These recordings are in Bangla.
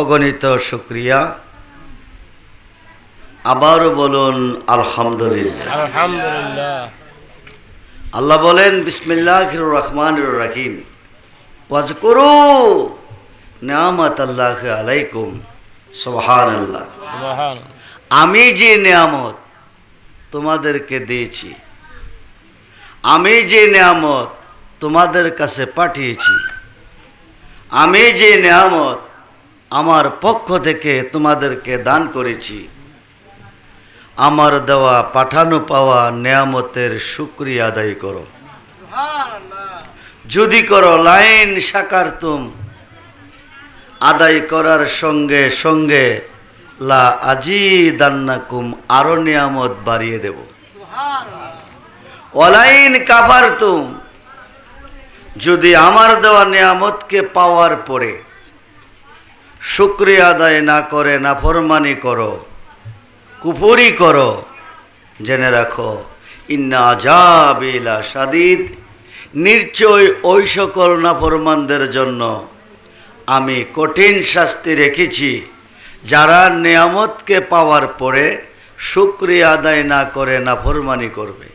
অগণিত শুক্রিয়া। আবারও বলুন আলহামদুলিল্লাহ। আলহামদুলিল্লাহ। আল্লাহ বলেন বিসমিল্লাহ রহমান রাহিম। ওয়াজকুরু নিয়ামত আল্লাহ আলাইকুম সোহান আল্লাহ আমি যে নিয়ামত তোমাদেরকে দিয়েছি আমি যে নিয়ামত তোমাদের কাছে পাঠিয়েছি আমি যে নিয়ামত আমার পক্ষ থেকে তোমাদেরকে দান করেছি। আমার দেওয়া পাঠানো পাওয়া নিয়ামতের শুক্রিয়া আদায় করো। যদি করো লাইন সাকার তুম, আদায় করার সঙ্গে সঙ্গে লা আজি দান্নাকুম আরও নিয়ামত বাড়িয়ে দেব। অলাইন কাবার তুম যদি আমার দেওয়া নিয়ামতকে পাওয়ার পরে শুক্রিয়া আদায় না করে না ফরমানি করো কুফরি করো। জেনে রাখো ইন্না আজাবিলা সাদিদ নিশ্চয় ওই সকল নাফরমানদের জন্য আমি কঠিন শাস্তি রেখেছি যারা নিয়ামতকে পাওয়ার পরে শুক্রিয়া আদায় না করে নাফরমানি করবে।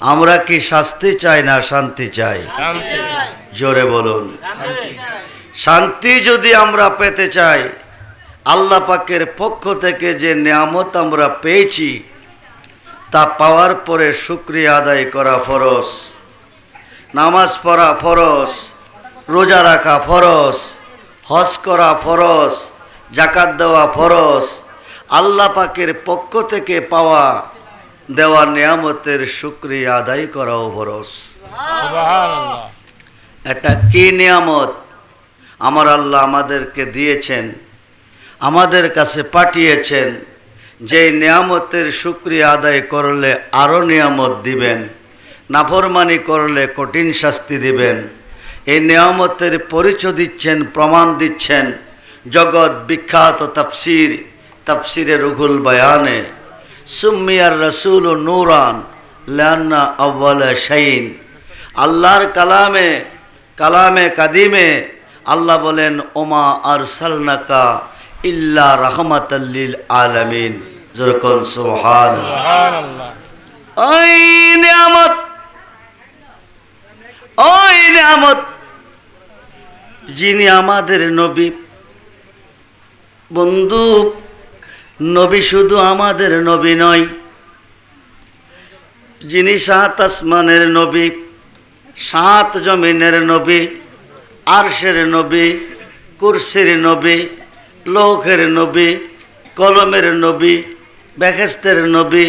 আমরা কি শাস্তি চাই না শান্তি চাই? জোরে বলুন। শান্তি যদি আমরা পেতে চাই আল্লাহ পাকের পক্ষ থেকে যে নিয়ামত আমরা পেয়েছি তা পাওয়ার পরে শুক্রিয়া আদায় করা ফরজ নামাজ পড়া ফরজ রোজা রাখা ফরজ হজ করা ফরজ জাকাত দেওয়া ফরজ আল্লাহ পাকের পক্ষ থেকে পাওয়া দেওয়া নিয়ামতের শুক্রিয়া আদায় করাও সুবহানাল্লাহ। এটা কি নিয়ামত? আমার আল্লাহ আমাদেরকে দিয়েছেন, আমাদের কাছে পাঠিয়েছেন যে নিয়ামতের শুক্রিয়া আদায় করলে আরও নিয়ামত দিবেন, নাফরমানি করলে কঠিন শাস্তি দিবেন, এই নিয়ামতের পরিচয় দিচ্ছেন, প্রমাণ দিচ্ছেন, জগৎ বিখ্যাত তাফসির তাফসিরে রুহুল বয়ানে, সুম্মিয়ার রসুল ও নূরান, লান্না আব্বাল শাইন, আল্লাহর কালামে কালামে কাদিমে আল্লাহ বলেন, ওমা আর সালনাকা ইল্লা রহমাতাল্লিল আলামিন। যেরকম সোহান ওই নিয়ামত ওই নিয়ামত যিনি আমাদের নবী, বন্ধু, নবী শুধু আমাদের নবী নয়, যিনি সাত আসমানের নবী, সাত জমিনের নবী আরশের নবী কুরসির নবী লৌখের নবী কলমের নবী বেহেস্তের নবী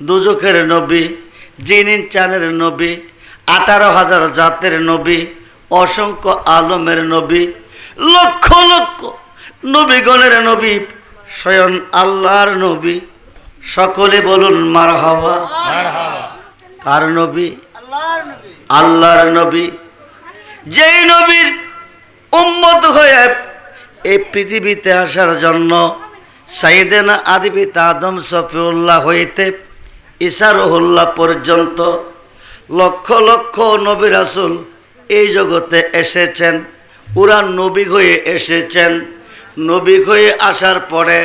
দুজখের নবী জিনিন চানের নবী আঠারো হাজার জাতের নবী অসংখ্য আলমের নবী লক্ষ লক্ষ নবীগণের নবী স্বয়ং আল্লাহর নবী। সকলে বলুন মার হাওয়া কার নবী। আল্লাহর নবী। যেই নবীর উম্মত হয়ে এই পৃথিবীতে আসার জন্য সাইদেনা আদিবিতা আদম সফিউল্লাহ হইতে ইসারুহুল্লাহ পর্যন্ত লক্ষ লক্ষ নবী রাসুল এই জগতে এসেছেন। ওরা নবী হয়ে এসেছেন। নবী হয়ে আসার পরে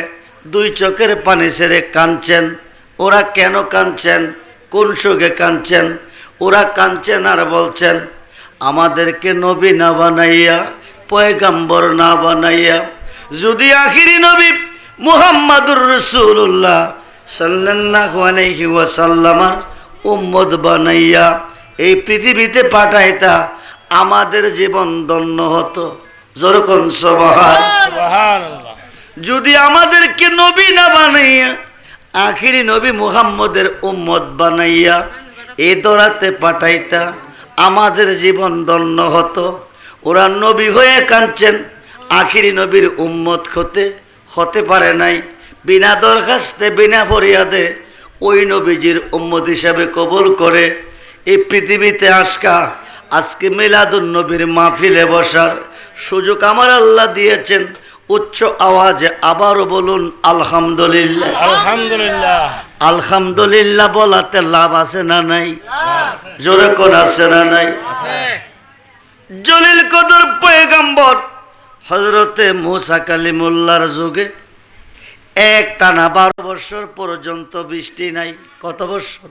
দুই চোখের পানি ছেড়ে কাঁদছেন। ওরা কেন কাঁদছেন? কোন সুখে কাঁদছেন? ওরা কাঁদছেন আর বলছেন আমাদেরকে নবী না বানাইয়া পয়গাম্বর না বানাইয়া যদি আখিরি নবী মুহাম্মাদুর রসুল্লাহ সাল্লাল্লাহু আলাইহি ওয়াসাল্লামার উম্মত বানাইয়া এই পৃথিবীতে পাঠাইতা আমাদের জীবন দন্য হতো। সুবহানাল্লাহ। যদি আমাদেরকে নবী না বানাইয়া আখিরি নবী মুহাম্মদের উম্মত বানাইয়া এ দরাতে পাঠাইতা আমাদের জীবন দন্য হতো। ওরা নবী হয়ে কাঁদছেন। আখিরি নবীর উম্মত হতে হতে পারে নাই। বিনা দরখাস্তে, বিনা ফরিয়াদে ওই নবীজির উম্মত হিসাবে কবল করে এই পৃথিবীতে আসকা আজকে মিলাদুন নবীর মাহফিলে বসার সুযোগ আমার আল্লাহ দিয়েছেন। উচ্চ আওয়াজে আবারও বলুন আলহামদুলিল্লাহ। আলহামদুলিল্লাহ। আলহামদুলিল্লাহ বলাতে লাভ আছে না নাই? জোরে কোন আছে না নাই? জলিল কদর পয়গাম্বর হজরতে মুসা কালিমুল্লার যুগে এক টানা বারো বছর পর্যন্ত বৃষ্টি নাই। কত বছর?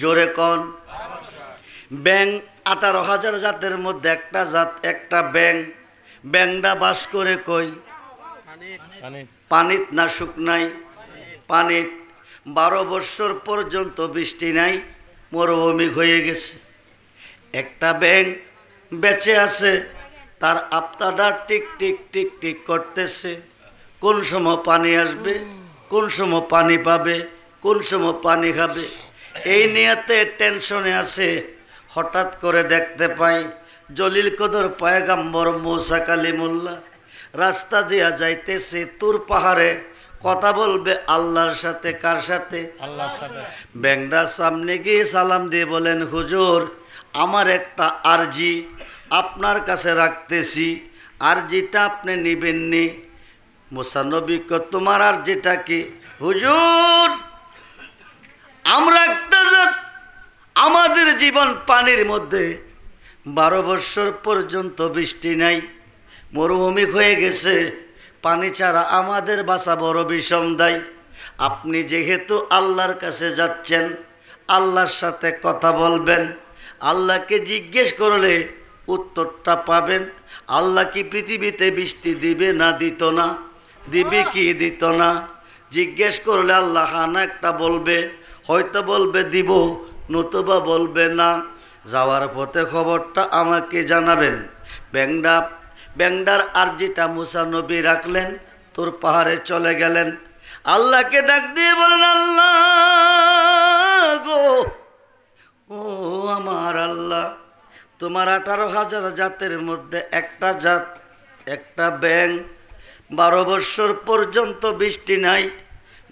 জোরে কন? ব্যাং আঠারো হাজার জাতের মধ্যে একটা জাত একটা ব্যাং ব্যাংটা বাস করে কই? পানিত না সুখ শুকনাই পানিত। বারো বৎসর পর্যন্ত বৃষ্টি নাই, মরুভূমি হয়ে গেছে। একটা ব্যাং বেঁচে আছে, তার আপ্তাটা টিক টিক টিক টিক করতেছে। কোন সময় পানি আসবে, কোন সময় পানি পাবে, কোন সময় পানি খাবে? এই নিয়েতে টেনশনে আছে, হঠাৎ করে দেখতে পাই জলিল কদর পায়গাম্বর মৌসা কালিমুল্লাহ রাস্তা দিয়া যাইতেছে তুর পাহাড়ে কথা বলবে আল্লাহর সাথে কার সাথে? আল্লাহর সাথে। ব্যাংরা সামনে গিয়ে সালাম দিয়ে বলেন হুজুর আমার একটা আরজি আপনার কাছে রাখতেছি আরজিটা আপনি নিবেননি। মোসানবিক তোমার আরজিটা কি? হুজুর আমরা একটা আমাদের জীবন পানির মধ্যে বারো বৎসর পর্যন্ত বৃষ্টি নাই, মরুভূমি হয়ে গেছে, পানি ছাড়া আমাদের বাসা বড় বিষম দেয়। আপনি যেহেতু আল্লাহর কাছে যাচ্ছেন, আল্লাহর সাথে কথা বলবেন, আল্লাহকে জিজ্ঞেস করলে উত্তরটা পাবেন, আল্লাহ কি পৃথিবীতে বৃষ্টি দিবে না দিত না, দিবে কি দিত না? জিজ্ঞেস করলে আল্লাহ হানা একটা বলবে, হয়তো বলবে দিব, নতুবা বলবে না। যাওয়ার পথে খবরটা আমাকে জানাবেন। ব্যাংডা, ব্যাংডার আরজিটা মুসা নবী রাখলেন, তোর পাহাড়ে চলে গেলেন। আল্লাহকে ডাক দিয়ে বলেন, আল্লাহ গো, ও আমার আল্লাহ, তোমার আঠারো হাজার জাতের মধ্যে একটা জাত, একটা ব্যাং, বারো বৎসর পর্যন্ত বৃষ্টি নাই,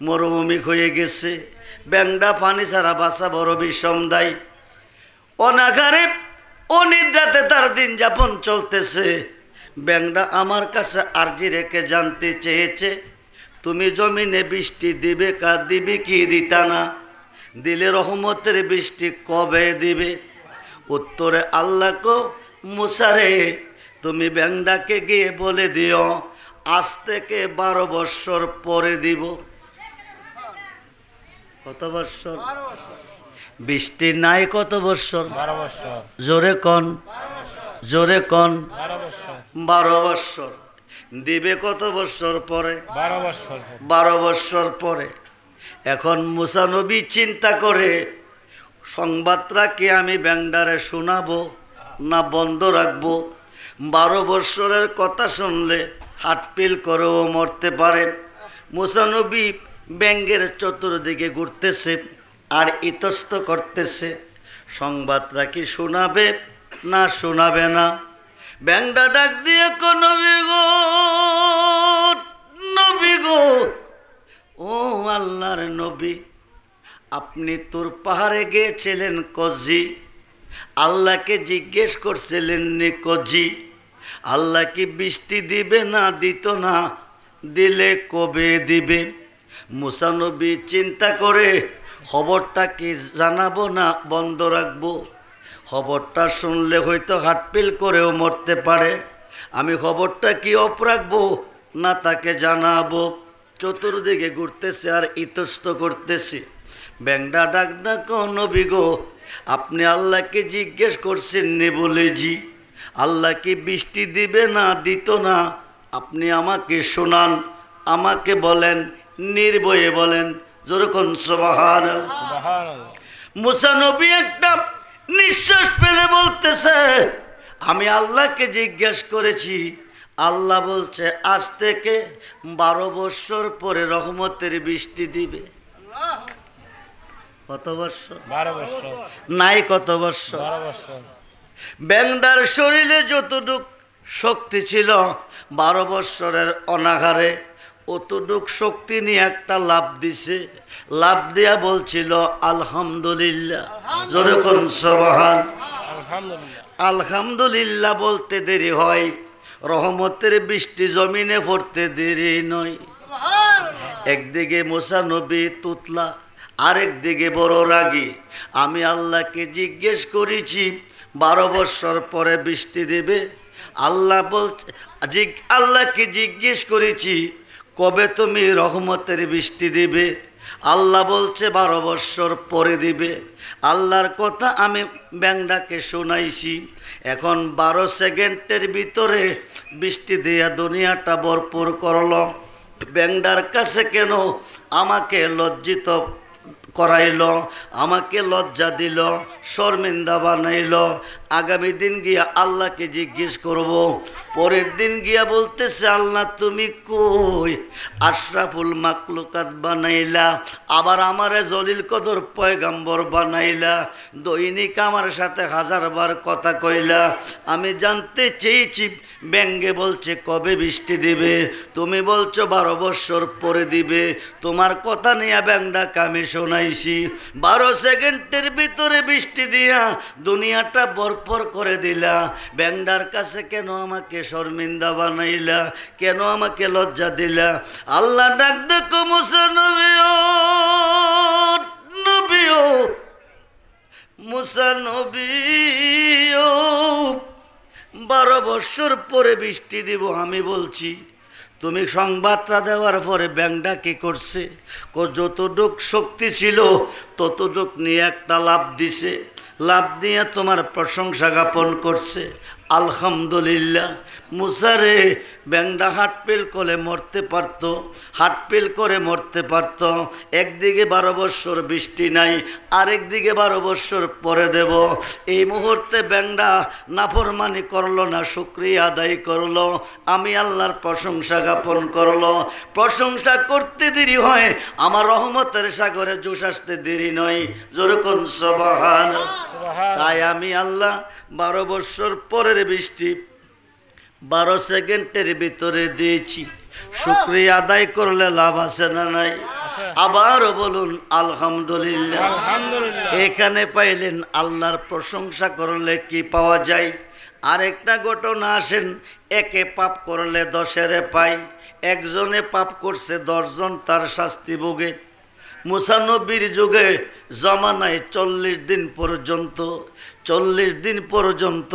মরুভূমি হয়ে গেছে। ব্যাংডা পানি ছাড়া বাসা বড় বিষম দেয়। অনাঘারে অনিদ্রাতে তার দিন যাপন চলতেছে। ব্যাংডা আমার কাছে আর্জি রেখে জানতে চেয়েছে, তুমি জমিনে বৃষ্টি দিবে কা দিবে কি দিতা না দিলে রহমতের বৃষ্টি কবে দিবে? উত্তরে আল্লাহ কো মুসারে তুমি ব্যাংডাকে গিয়ে বলে দিও, আজ থেকে বারো বৎসর পরে দিব। কত বৎসর। বৃষ্টি নাই কত বৎসর? জোরে কন। জোরে কন। বারো বৎসর। দিবে কত বৎসর পরে? বারো বছর বারো বৎসর পরে। এখন মুসানবী চিন্তা করে সংবাদটা কি আমি ব্যাংডারে শোনাবো না বন্ধ রাখব? বারো বৎসরের কথা শুনলে হাটপিল করেও মরতে পারে। মুসানবী ব্যাঙ্গের চতুর্দিকে ঘুরতেছে। আর ইতস্ত করতেছে। সংবাদটা কি শোনাবে না শোনাবে না? ব্যাংডা ডাক দিয়ে নবী গো নবী গো, ও আল্লাহর নবী, আপনি তোর পাহাড়ে গিয়েছিলেন কজি। আল্লাহকে জিজ্ঞেস করছিলেন নি কজি, আল্লাহ কি বৃষ্টি দিবে না দিত না? দিলে কবে দিবে? মুসানবী চিন্তা করে খবরটা কি জানাব না বন্ধ রাখব? খবরটা শুনলে হয়তো হাটপিল করেও মরতে পারে। আমি খবরটা কি অফ রাখব না তাকে জানাব? চতুর্দিকে ঘুরতেছে আর ইতস্ত করতেছে। ব্যাংডা ডাক না কোন বিগো আপনি আল্লাহকে জিজ্ঞেস করছেন নি বলে জি। আল্লাহ কি বৃষ্টি দিবে না দিত না? আপনি আমাকে শোনান, আমাকে বলেন, নির্ভয়ে বলেন। যেরকম সবাহার সুবহান মুসানবী একটা নিঃশ্বাস বলতেছে আমি আল্লাহকে জিজ্ঞেস করেছি আল্লাহ বলছে আজ থেকে বারো বৎসর পরে রহমতের বৃষ্টি দিবে। কত বৎসর? নাই কত বৎসর? ব্যাংডার শরীরে যতটুক শক্তি ছিল বারো বৎসরের অনাহারে অতটুক শক্তি নিয়ে একটা লাভ দিছে। লাভ দিয়া বলছিল আলহামদুলিল্লাহ। যেরকম সবহান। আলহামদুলিল্লাহ। আলহামদুলিল্লাহ বলতে দেরি হয়। রহমতের বৃষ্টি জমিনে পড়তে দেরি নয়। একদিকে মোসা নবী তুতলা আরেক দিকে বড় রাগী। আমি আল্লাহকে জিজ্ঞেস করেছি বারো বৎসর পরে বৃষ্টি দেবে? আল্লাহ বলছে জিগ- আল্লাহকে জিজ্ঞেস করেছি কবে তুমি রহমতের বৃষ্টি দিবে? আল্লাহ বলছে, বারো বৎসর পরে দিবে। আল্লাহর কথা আমি ব্যাংডাকে শোনাইছি। এখন বারো সেকেন্ডের ভিতরে বৃষ্টি দিয়া দুনিয়াটা ভরপুর করল। ব্যাংডার কাছে কেন আমাকে লজ্জিত করাইল, আমাকে লজ্জা দিল, শর্মিন্দা বানাইল। আগামী দিন গিয়া আল্লাহকে জিজ্ঞেস করব, পরের দিন গিয়া বলতেছে, আল্লাহ, তুমি কই? আশরাফুল মাকলুকাত বানাইলা, আবার আমারে জলিল কদর পয়গাম্বর বানাইলা। দৈনিক আমার সাথে হাজারবার কথা কইলা, আমি জানতে চেয়েছি, ব্যঙ্গে বলছে, কবে বৃষ্টি দিবে? তুমি বলছো, বারো বৎসর পরে দিবে। তোমার কথা নিয়ে ব্যাংডাকে আমি শোনাইছি বারো সেকেন্ডের ভিতরে বৃষ্টি দিয়া দুনিয়াটা বরপর করে দিলা। ব্যাংডার কাছে কেন আমাকে শর্মিন্দা বানাইলা? কেন আমাকে লজ্জা দিলা? আল্লাহ ডাক দেখো মুসা নবীও নবীও মুসা নবীও বারো বৎসর পরে বৃষ্টি দিব, আমি বলছি। তুমি সংবাদটা দেওয়ার পরে ব্যাংকটা কি করছে? কো, যতটুক শক্তি ছিল, ততটুক নিয়ে একটা লাভ দিছে। লাভ দিয়ে তোমার প্রশংসা জ্ঞাপন করছে। আলহামদুলিল্লাহ। মুসারে ব্যাংডা হাটপিল করে মরতে পারত হাটপিল করে মরতে পারত। একদিকে বারো বৎসর বৃষ্টি নাই আরেকদিকে বারো বৎসর পরে দেব। এই মুহূর্তে ব্যাংডা নাফরমানি করল না শুক্রিয়া আদায় করল। আমি আল্লাহর প্রশংসা জ্ঞাপন করল। প্রশংসা করতে দেরি হয় আমার রহমতের সাগরে জোশ আসতে দেরি নয়। যেরকম সবাহান তাই আমি আল্লাহ বারো বৎসর পরের বৃষ্টি বারো সেকেন্ডের ভিতরে দিয়েছি। শুক্রিয়া আদায় করলে লাভ আছে না নাই। আবারও বলুন আলহামদুলিল্লাহ। এখানে পাইলেন আল্লাহর প্রশংসা করলে কি পাওয়া যায়? আরেকটা ঘটনা আসেন একে পাপ করলে দশেরে পাই একজনে পাপ করছে দশজন তার শাস্তি ভোগে। মুসানব্বীর যুগে জমানায় চল্লিশ দিন পর্যন্ত চল্লিশ দিন পর্যন্ত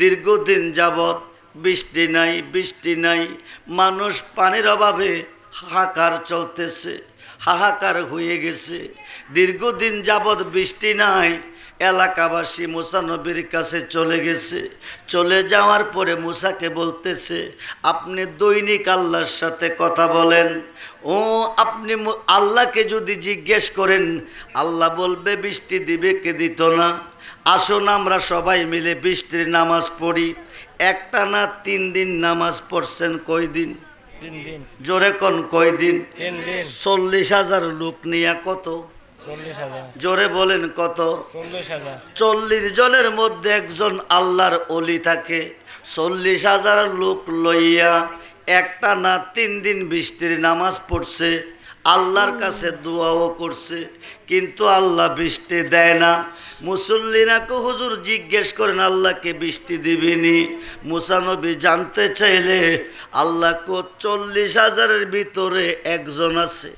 দীর্ঘদিন যাবৎ বৃষ্টি নাই বৃষ্টি নাই। মানুষ পানির অভাবে হাহাকার চলতেছে, হাহাকার হয়ে গেছে। দীর্ঘদিন যাবৎ বৃষ্টি নাই, এলাকাবাসী মুসানবীর কাছে চলে গেছে। চলে যাওয়ার পরে মুসাকে বলতেছে, আপনি দৈনিক আল্লাহর সাথে কথা বলেন। ও, আপনি আল্লাহকে যদি জিজ্ঞেস করেন, আল্লাহ বলবে বৃষ্টি দিবে কে দিত না। আসুন আমরা সবাই মিলে বৃষ্টির নামাজ পড়ি। একটা না তিন দিন নামাজ পড়ছেন কয় দিন। জোরে কন কয় দিন। চল্লিশ হাজার লোক নিয়ে কত? জোরে বলেন কত? চল্লিশ জনের মধ্যে একজন আল্লাহর অলি থাকে। চল্লিশ হাজার লোক লইয়া একটা না তিন দিন বৃষ্টির নামাজ পড়ছে। আল্লাহর কাছে দোয়াও করছে কিন্তু আল্লাহ বৃষ্টি দেয় না। মুসল্লিনাকে হুজুর জিজ্ঞেস করেন আল্লাহকে বৃষ্টি দিবিনি? মুসানবী জানতে চাইলে আল্লাহ কো চল্লিশ হাজারের ভিতরে একজন আছে।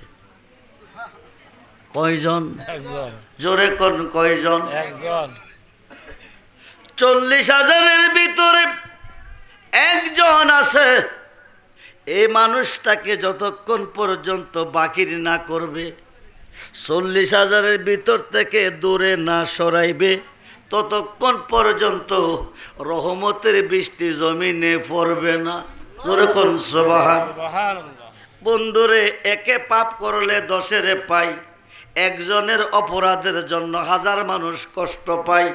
কয়জন? একজন। জোরে কোন কয়জন? একজন। চল্লিশ হাজারের ভিতরে একজন আছে। এই মানুষটাকে যতক্ষণ পর্যন্ত বাকির না করবে চল্লিশ হাজারের ভিতর থেকে দূরে না সরাইবে ততক্ষণ পর্যন্ত রহমতের বৃষ্টি জমিনে পড়বে না। যেরকম সবাহান। বন্ধুরে একে পাপ করলে দশেরে পাই একজনের অপরাধের জন্য হাজার মানুষ কষ্ট পায়।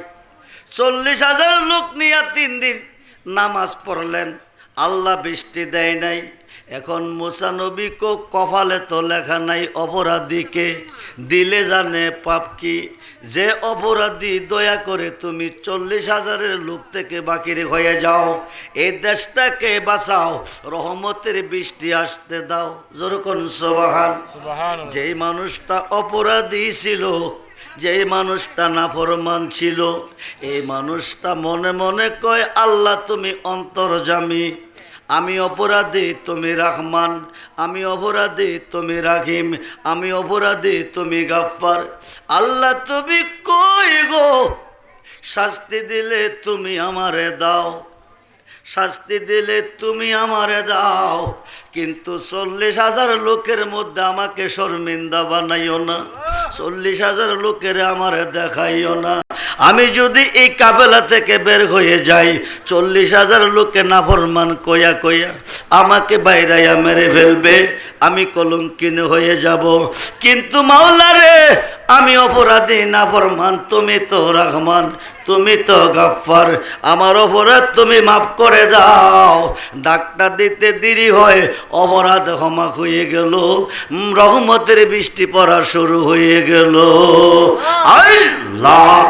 চল্লিশ হাজার লোক নিয়ে তিন দিন নামাজ পড়লেন আল্লাহ বৃষ্টি দেয় নাই। এখন মুসানবীকে কপালে তো লেখা নাই অপরাধীকে। দিলে জানে পাপ কি? যে অপরাধী দয়া করে তুমি চল্লিশ হাজারের লোক থেকে বাকির হয়ে যাও। এই দেশটাকে বাঁচাও রহমতের বৃষ্টি আসতে দাও। যেরকম সবাহান। যেই মানুষটা অপরাধী ছিল যেই মানুষটা নাফরমান ছিল এই মানুষটা মনে মনে কয় আল্লাহ তুমি অন্তর্জামী আমি অপরাধে, তুমি রাহমান। আমি অপরাধে, তুমি রাহিম। আমি অপরাধে, তুমি গাফার আল্লাহ, তুমি কই গো? শাস্তি দিলে তুমি আমারে দাও। শাস্তি দিলে তুমি আমারে দাও। কিন্তু চল্লিশ হাজার লোকের মধ্যে আমাকে শর্মিন্দা বানাইও না। চল্লিশ হাজার লোকের আমারে দেখাইও না। আমি যদি এই কাবেলা থেকে বের হয়ে যাই, চল্লিশ হাজার লোকে নাফরমান কইয়া কইয়া আমাকে বাইরাইয়া মেরে ফেলবে। আমি কলঙ্কিন হয়ে যাব। কিন্তু মাওলারে আমি অপরাধী না ফরমান। তুমি তো রহমান তুমি তো গাফার আমার অপরাধ তুমি মাফ করে দাও। ডাক্তার দিতে দেরি হয় অপরাধ ক্ষমা হয়ে গেল। রহমতের বৃষ্টি পড়া শুরু হয়ে গেল। আল্লাহ।